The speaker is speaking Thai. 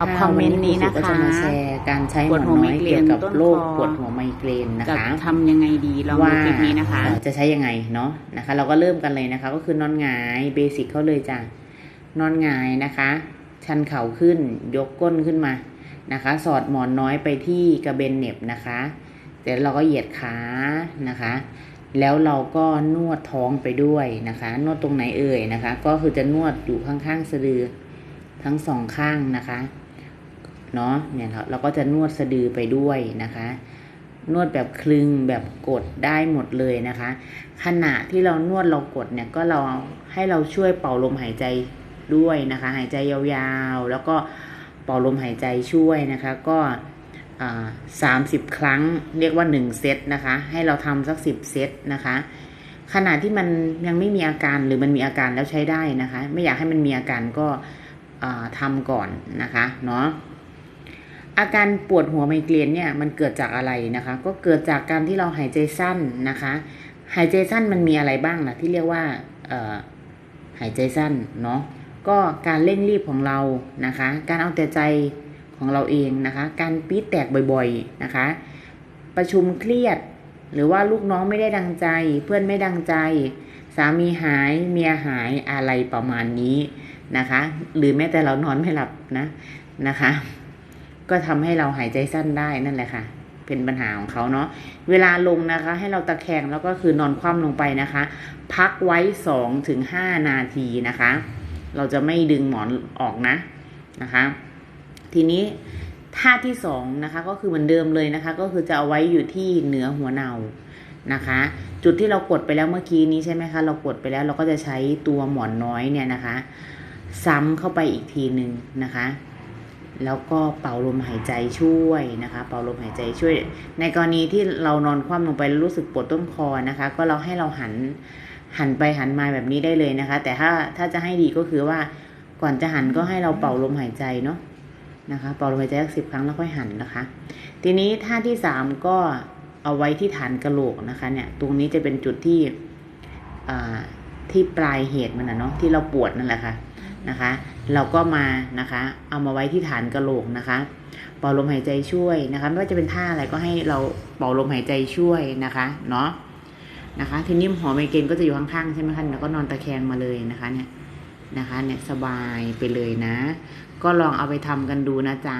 ตอบคอมเมนต์นี้นะก็คะจะมาแชร์การใช้หปมวอดนหัวน้ไมอยเกรนเกี่ยวกับต้นโรคคอปวดหัวไมเกรนนะจะคะทำยังไงดีลองดูว่าคลิปนี้นะคะเอ่อจะใช้ยังไงเนาะนะคะ เราก็เริ่มกันเลยนะคะ ก็คือนอนหงายเบสิกเขาเลยจ้ะนอนหงายนะคะ ชันเข่าขึ้นยกก้นขึ้นมานะคะ สอดหมอนน้อยไปที่กระเบนเหน็บนะคะเสร็จแล้วเราก็เหยียดขานะคะ แล้วเราก็นวดท้องไปด้วยนะคะ นวดตรงไหนเอ่ยนะคะ ก็คือจะนวดอยู่ข้างๆสะดือทั้งสองข้างนะคะ เนาะเนี่ยเราเราก็จะนวดสะดือไปด้วยนะคะ นวดแบบคลึงแบบกดได้หมดเลยนะคะ ขณะที่เรานวดเรากดเนี่ยก็เราให้เราช่วยเป่าลมหายใจด้วยนะคะ หายใจยาวๆ แล้วก็เป่าลมหายใจช่วยนะคะ ก็สามสิบครั้งเรียกว่าหนึ่งเซตนะคะ ให้เราทำสักสิบเซตนะคะขณะที่มันยังไม่มีอาการหรือมันมีอาการแล้วใช้ได้นะคะ ไม่อยากให้มันมีอาการก็อ่าทำก่อนนะคะเนาะ อาการปวดหัวไมเกรนเนี่ยมันเกิดจากอะไรนะคะ ก็เกิดจากการที่เราหายใจสั้นนะคะ หายใจสั้นมันมีอะไรบ้างนะที่เรียกว่าหายใจสั้นเนาะก็การเร่งรีบของเรานะคะ การเอาแต่ใจของเราเองนะคะ การปี๊ดแตกบ่อยๆนะคะ ประชุมเครียด หรือว่าลูกน้องไม่ได้ดังใจ เพื่อนไม่ดังใจ สามีหายเมียหายอะไรประมาณนี้นะคะ หรือแม้แต่เรานอนไม่หลับนะนะคะ ก็ทำให้เราหายใจสั้นได้นั่นแหละค่ะ เป็นปัญหาของเขาเนาะเวลาลงนะคะ ให้เราตะแคงแล้วก็คือนอนคว่ำลงไปนะคะ พักไว้สองถึงห้านาทีนะคะ เราจะไม่ดึงหมอนออกนะนะคะ ทีนี้ท่าที่สองนะคะก็คือเหมือนเดิมเลยนะคะ ก็คือจะเอาไว้อยู่ที่เหนือหัวเนานะคะ จุดที่เรากดไปแล้วเมื่อกี้นี้ใช่ไหมคะเรากดไปแล้วเราก็จะใช้ตัวหมอนน้อยเนี่ยนะคะ ซ้ำเข้าไปอีกทีหนึ่งนะคะ แล้วก็เป่าลมหายใจช่วยนะคะ เป่าลมหายใจช่วย ในกรณีที่เรานอนคว่ำลงไปแล้วรู้สึกปวดต้นคอนะคะ ก็เราให้เราหันหันไปหันมาแบบนี้ได้เลยนะคะ แต่ถ้าถ้าจะให้ดีก็คือว่าก่อนจะหันก็ให้เราเป่าลมหายใจเนาะนะคะเป่าลมหายใจสักสิบครั้งแล้วค่อยหันนะคะ ทีนี้ท่าที่สามก็เอาไว้ที่ฐานกระโหลกนะคะเนี่ยตรงนี้จะเป็นจุดที่อ่าที่ปลายเหตุมันนะเนาะที่เราปวดนั่นแหละค่ะ นะคะ เราก็มานะคะ เอามาไว้ที่ฐานกระโหลกนะคะเป่าลมหายใจช่วยนะคะ ไม่ว่าจะเป็นท่าอะไรก็ให้เราเป่าลมหายใจช่วยนะคะเนาะนะคะทีนี้หอมไมเกรนก็จะอยู่ข้างๆใช่ไหมคะแล้วก็นอนตะแคงมาเลยนะคะเนี่ยนะคะเนี่ยสบายไปเลยนะ ก็ลองเอาไปทำกันดูนะจ๊ะ